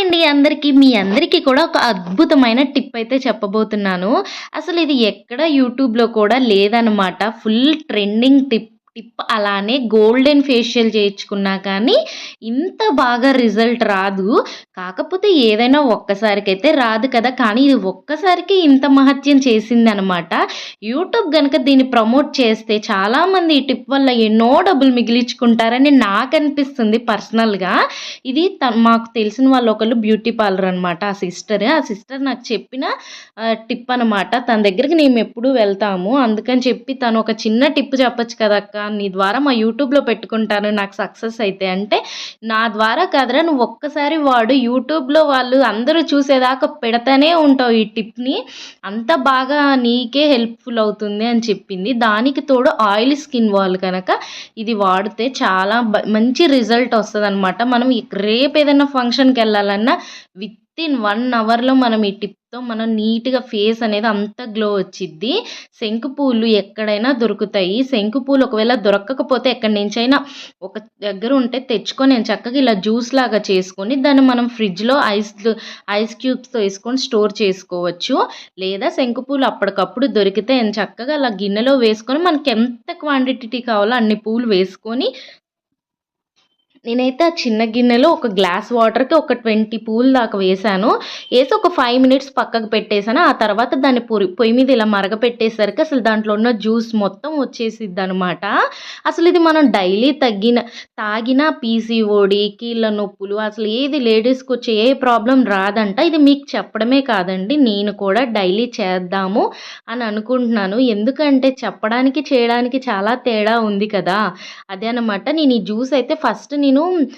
అండి అందరికీ మీ అందరికీ కూడా ఒక అద్భుతమైన టిప్ అయితే చెప్పబోతున్నాను. అసలు ఇది ఎక్కడ యూట్యూబ్లో కూడా లేదనమాట ఫుల్ ట్రెండింగ్ టిప్. టిప్ అలానే గోల్డెన్ ఫేషియల్ చేయించుకున్నా కానీ ఇంత బాగా రిజల్ట్ రాదు. కాకపోతే ఏదైనా ఒక్కసారికైతే రాదు కదా. కానీ ఇది ఒక్కసారికి ఇంత మహత్యం చేసింది అనమాట యూట్యూబ్ కనుక దీన్ని ప్రమోట్ చేస్తే చాలామంది ఈ టిప్ వల్ల ఎన్నో డబ్బులు మిగిలించుకుంటారని నాకు అనిపిస్తుంది పర్సనల్గా. ఇది త మాకు తెలిసిన వాళ్ళు ఒకళ్ళు బ్యూటీ పార్లర్ అనమాట. ఆ సిస్టర్ ఆ సిస్టర్ నాకు చెప్పిన టిప్ అనమాట. తన దగ్గరికి మేము ఎప్పుడూ వెళ్తాము. అందుకని చెప్పి తను ఒక చిన్న టిప్ కదా అక్క. నీ ద్వారా మా యూట్యూబ్లో పెట్టుకుంటాను నాకు సక్సెస్ అయితే. అంటే నా ద్వారా కాదురా నువ్వు ఒక్కసారి వాడు యూట్యూబ్లో వాళ్ళు అందరూ చూసేదాకా పెడతానే ఉంటావు ఈ టిప్ని. అంత బాగా నీకే హెల్ప్ఫుల్ అవుతుంది అని చెప్పింది. దానికి తోడు ఆయిల్ స్కిన్ వాళ్ళు కనుక ఇది వాడితే చాలా మంచి రిజల్ట్ వస్తుంది అనమాట మనం రేపు ఏదైనా ఫంక్షన్కి వెళ్ళాలన్నా విత్ ఇన్ వన్ అవర్లో మనం ఈ టిప్ టిప్తో మనం నీట్గా ఫేస్ అనేది అంత గ్లో వచ్చిద్ది. శంకు పూలు ఎక్కడైనా దొరుకుతాయి. శంకు పూలు ఒకవేళ దొరకకపోతే ఎక్కడి నుంచైనా ఒక దగ్గర ఉంటే తెచ్చుకొని నేను చక్కగా ఇలా జ్యూస్ లాగా చేసుకొని దాన్ని మనం ఫ్రిడ్జ్లో ఐస్ ఐస్ క్యూబ్స్తో వేసుకొని స్టోర్ చేసుకోవచ్చు. లేదా శంకు పూలు అప్పటికప్పుడు దొరికితే నేను చక్కగా అలా గిన్నెలో వేసుకొని మనకి ఎంత క్వాంటిటీ కావాలో అన్ని పూలు వేసుకొని నేనైతే ఆ చిన్న గిన్నెలో ఒక గ్లాస్ వాటర్కి ఒక ట్వంటీ పూలు దాకా వేసాను. వేసి ఒక ఫైవ్ మినిట్స్ పక్కకు పెట్టేశాను. ఆ తర్వాత దాన్ని పొయ్యి పొయ్యి మీద ఇలా మరగపెట్టేసరికి అసలు దాంట్లో ఉన్న జ్యూస్ మొత్తం వచ్చేసిద్ది అనమాట అసలు ఇది మనం డైలీ తగ్గిన తాగిన పీసీఓడి కీళ్ళ నొప్పులు అసలు ఏది లేడీస్కి వచ్చే ఏ ప్రాబ్లం రాదంట. ఇది మీకు చెప్పడమే కాదండి. నేను కూడా డైలీ చేద్దాము అని అనుకుంటున్నాను. ఎందుకంటే చెప్పడానికి చేయడానికి చాలా తేడా ఉంది కదా. అదే అనమాట నేను ఈ జ్యూస్ అయితే ఫస్ట్ నేను నేను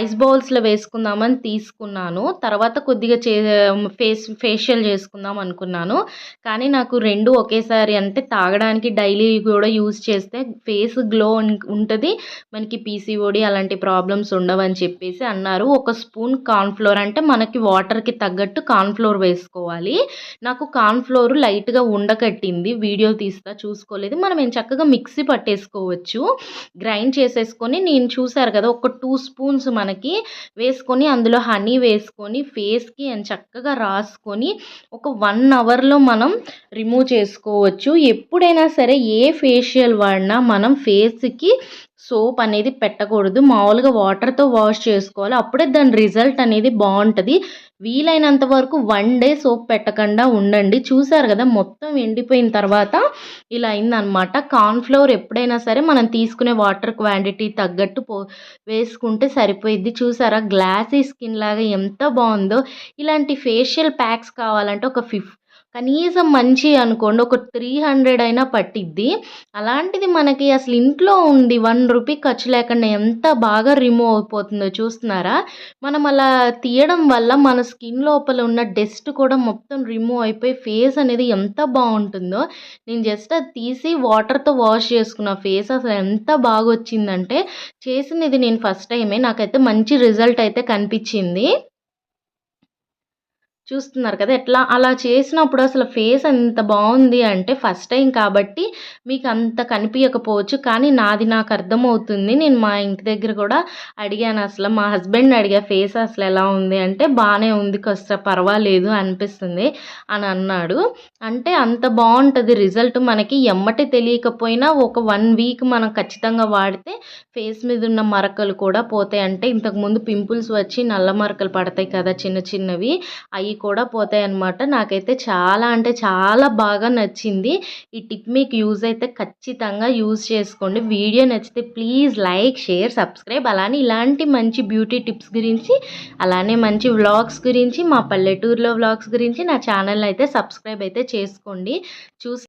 ఐస్ బౌల్స్లో వేసుకుందామని తీసుకున్నాను. తర్వాత కొద్దిగా చే ఫేస్ ఫేషియల్ చేసుకుందాం అనుకున్నాను. కానీ నాకు రెండు ఒకేసారి అంటే తాగడానికి డైలీ కూడా యూజ్ చేస్తే ఫేస్ గ్లో ఉంటుంది. మనకి పీసీఓడి అలాంటి ప్రాబ్లమ్స్ ఉండవని చెప్పేసి అన్నారు. ఒక స్పూన్ కార్న్ఫ్లోర్ అంటే మనకి వాటర్కి తగ్గట్టు కార్న్ఫ్లోర్ వేసుకోవాలి. నాకు కార్న్ఫ్లోర్ లైట్గా ఉండకట్టింది. వీడియో తీస్తా చూసుకోలేదు. మనం ఏం చక్కగా మిక్సీ పట్టేసుకోవచ్చు. గ్రైండ్ చేసేసుకొని నేను చూసారు కదా ఒక టూ స్పూన్ స్పూన్స్ మనకి వేసుకొని అందులో హనీ వేసుకొని ఫేస్కి అని చక్కగా రాసుకొని ఒక వన్ అవర్లో మనం రిమూవ్ చేసుకోవచ్చు. ఎప్పుడైనా సరే ఏ ఫేషియల్ వాడినా మనం ఫేస్కి సోప్ అనేది పెట్టకూడదు. మామూలుగా వాటర్తో వాష్ చేసుకోవాలి. అప్పుడే దాని రిజల్ట్ అనేది బాగుంటుంది. వీలైనంత వరకు వన్ డే సోప్ పెట్టకుండా ఉండండి. చూసారు కదా మొత్తం ఎండిపోయిన తర్వాత ఇలా అయిందనమాట కార్న్ఫ్లవర్ ఎప్పుడైనా సరే మనం తీసుకునే వాటర్ క్వాంటిటీ తగ్గట్టు పో వేసుకుంటే సరిపోయిద్ది. చూసారా గ్లాసీ స్కిన్ లాగా ఎంత బాగుందో. ఇలాంటి ఫేషియల్ ప్యాక్స్ కావాలంటే ఒక ఫిఫ్ కనీసం మంచి అనుకోండి ఒక త్రీ హండ్రెడ్ అయినా పట్టిద్ది. అలాంటిది మనకి అసలు ఇంట్లో ఉంది వన్ రూపీ ఖర్చు లేకుండా ఎంత బాగా రిమూవ్ అయిపోతుందో చూస్తున్నారా? మనం అలా తీయడం వల్ల మన స్కిన్ లోపల ఉన్న డస్ట్ కూడా మొత్తం రిమూవ్ అయిపోయి ఫేస్ అనేది ఎంత బాగుంటుందో నేను జస్ట్ అది తీసి వాటర్తో వాష్ చేసుకున్న ఫేస్ అసలు ఎంత బాగా వచ్చిందంటే చేసినది నేను ఫస్ట్ టైమే నాకైతే మంచి రిజల్ట్ అయితే కనిపించింది. చూస్తున్నారు కదా ఎట్లా అలా చేసినప్పుడు అసలు ఫేస్ ఎంత బాగుంది అంటే ఫస్ట్ టైం కాబట్టి మీకు అంత కనిపించకపోవచ్చు కానీ నాది నాకు అర్థమవుతుంది. నేను మా ఇంటి దగ్గర కూడా అడిగాను అసలు మా హస్బెండ్ అడిగా ఫేస్ అసలు ఎలా ఉంది అంటే బాగానే ఉంది కాస్త పర్వాలేదు అనిపిస్తుంది అని అన్నాడు. అంటే అంత బాగుంటుంది రిజల్ట్ మనకి ఎమ్మటి తెలియకపోయినా ఒక వన్ వీక్ మనం ఖచ్చితంగా వాడితే ఫేస్ మీద ఉన్న మరకలు కూడా పోతాయి. అంటే ఇంతకుముందు పింపుల్స్ వచ్చి నల్ల మరకలు పడతాయి కదా చిన్న చిన్నవి అవి కూడా పోతాయి అన్నమాట. నాకైతే చాలా అంటే చాలా బాగా నచ్చింది. ఈ టిప్ మీకు యూజ్ అయితే ఖచ్చితంగా యూజ్ చేసుకోండి. వీడియో నచ్చితే ప్లీజ్ లైక్ షేర్ సబ్స్క్రైబ్. అలానే ఇలాంటి మంచి బ్యూటీ టిప్స్ గురించి అలానే మంచి వ్లాగ్స్ గురించి మా పల్లెటూరులో వ్లాగ్స్ గురించి నా ఛానల్ అయితే సబ్స్క్రైబ్ అయితే చేసుకోండి. చూసి